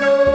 ร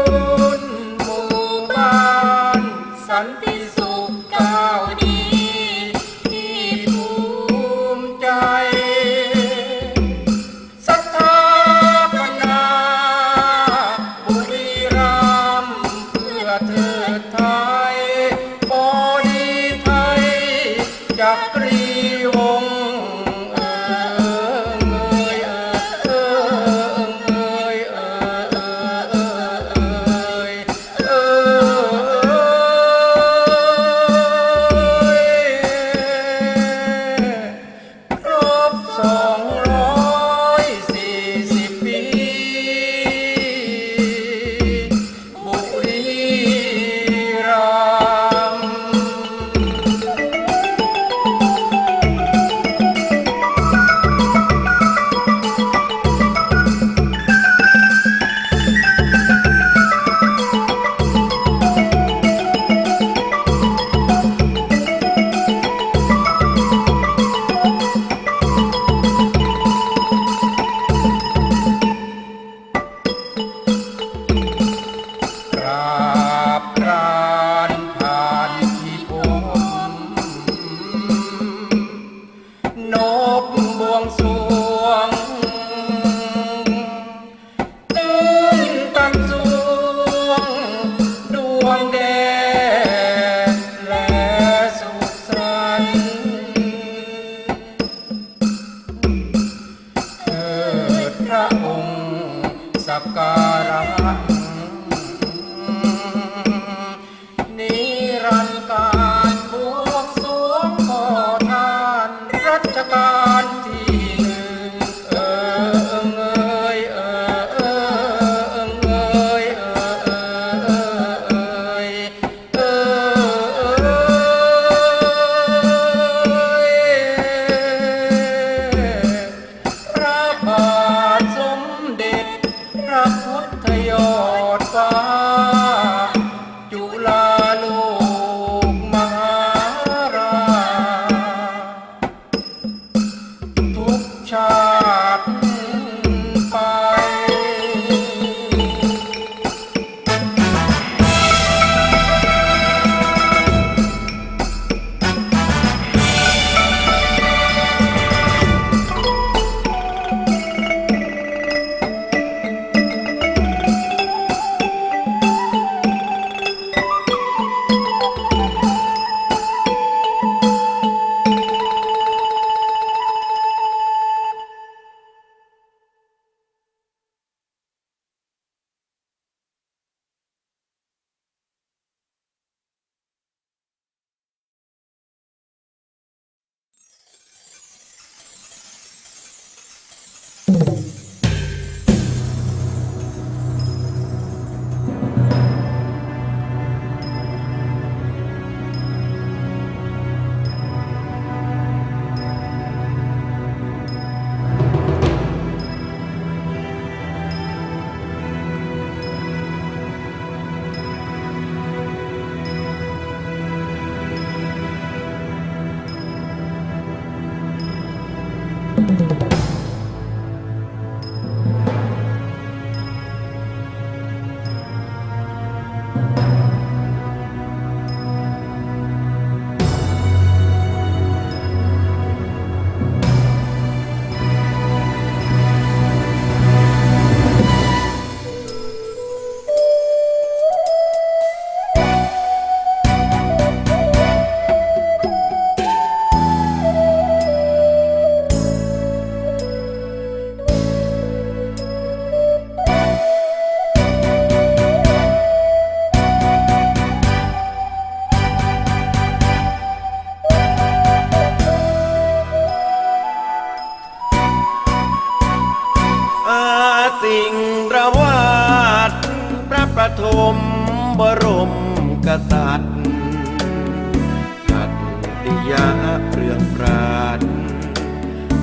ยาเปลืองปราด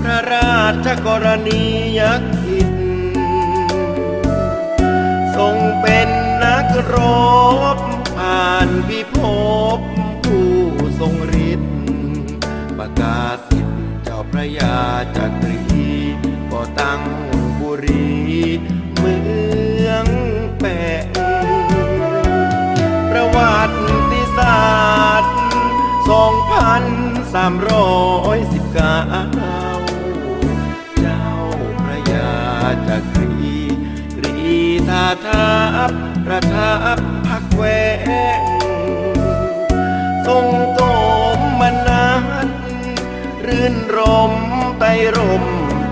พระราชกรณียกิจทรงเป็นนักรบผ่านพิภพผู้ทรงฤทธิ์ประกาศติดเจ้าพระยาจักรีามร้อยสิบเก้าเจ้าพระยาจักรีรีธาทัพประทับพักแวงทรงโตมมนันรื่นรมไตรม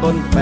ต้นแป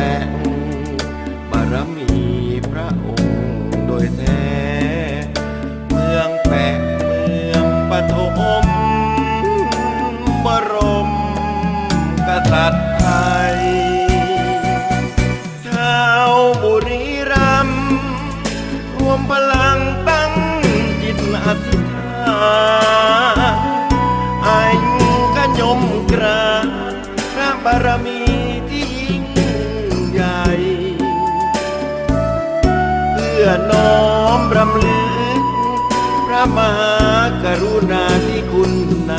พื่อน้อมรำลึก พระมหากรุณาธิคุณใน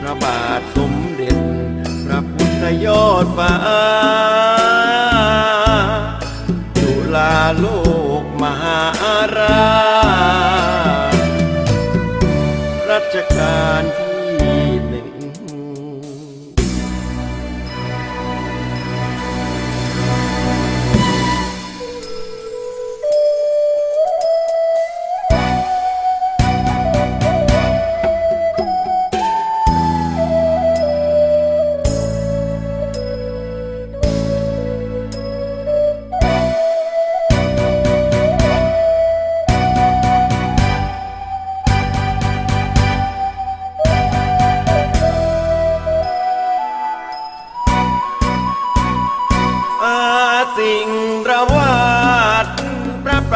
พระบาทสมเด็จ พระพุทธยอดฟ้าจุฬาโลกมหาราชรัชกาลที่หนึ่ง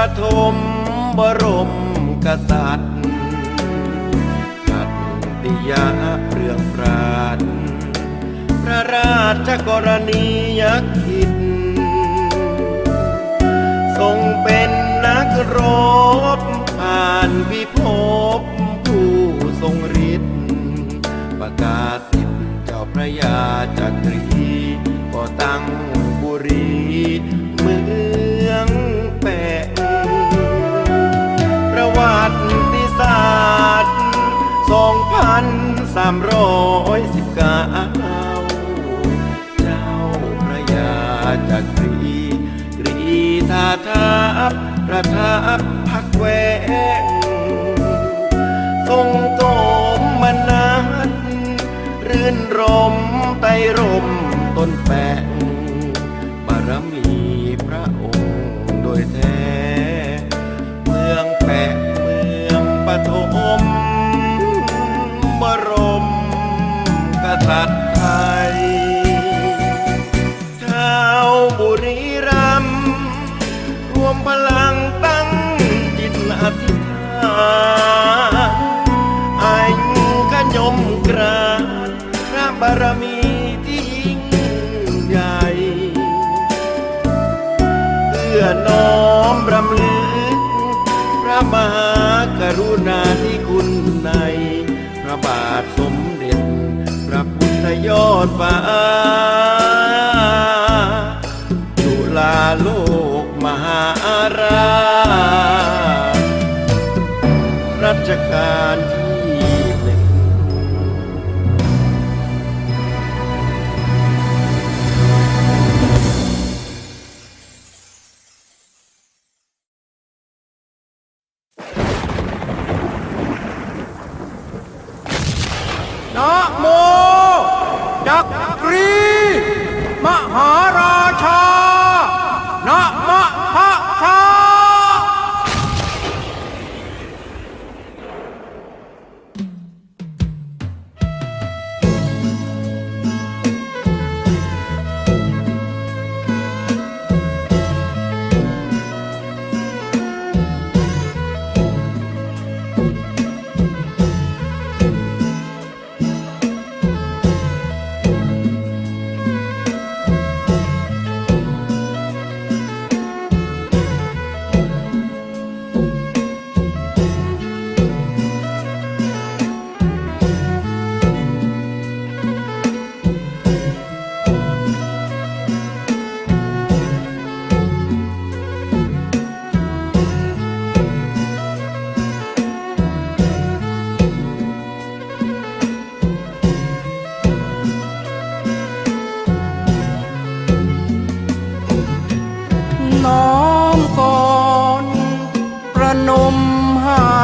ประถมบรมกษัตริย์ขัตติยาเปลืองปราด พระราชกรณียกิจทรงเป็นนักรบผ่านพิภพผู้ทรงฤทธิ์ประกาศติดเจ้าพระยาจักรีก็ตั้งบุรีเมือง สามร้อยสิบเก้าเจ้าพระยาจักรีรีทาทับประทับพักแวงทรงโตมมนัดรื่นรมไตรรมต้นแปง รั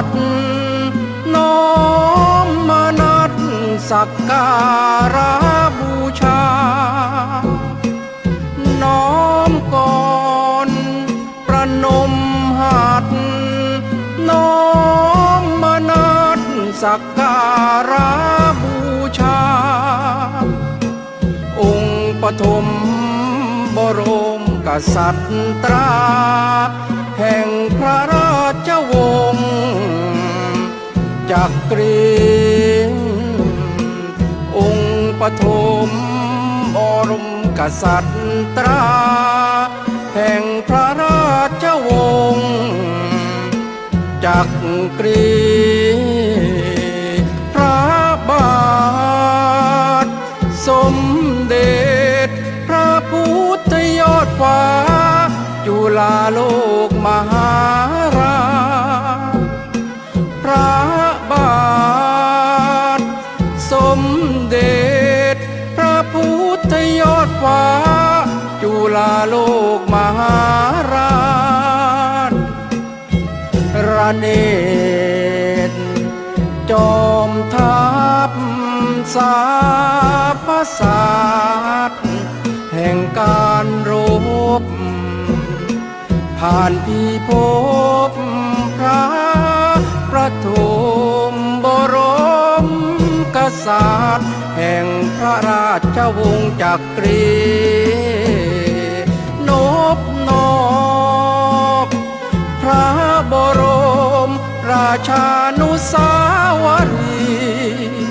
ดน้อมมานัดสักการะบูชา น้อมก่อนประนมหัดน้อมมานัดสักการะบูชา องค์ปฐมบรมกษัตราแห่งพระราชวงศ์ จักรีองค์ปฐมบรมกษัตรา แห่งพระราชวงศ์จักรีพระบาท สมเด็จพระพุทธยอดฟ้าจุฬาโลก ลูกมหาราชระเนตรจอมทัพสาพศาสตร์แห่งการรบผ่านพิภพพระประถมบรมกษัตริย์ แห่งพระราชวงศ์จักรี นบนอบพระบรม ราชานุสาวรีย์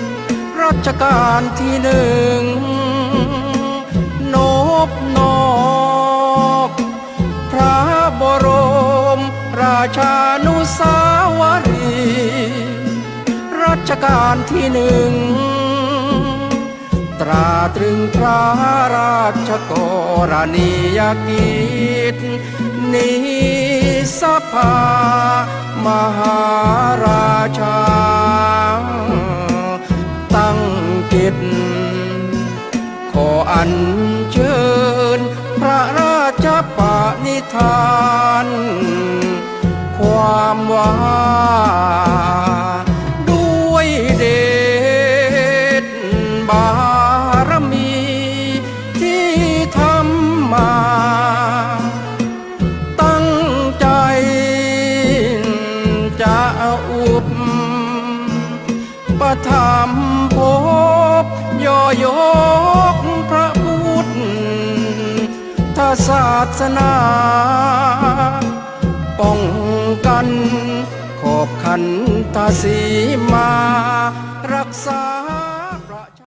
รัชกาลที่หนึ่งนบนอบพระบรม ราชานุสาวรีย์รัชกาลที่หนึ่ง ตราตรึงพระราชกรณียกิจนิสภามหาราชา ตั้งกิจขออัญเชิญพระราชปณิธาน ความว่า ศาสนา ป้องกัน ขอบขันตาสีมารักษา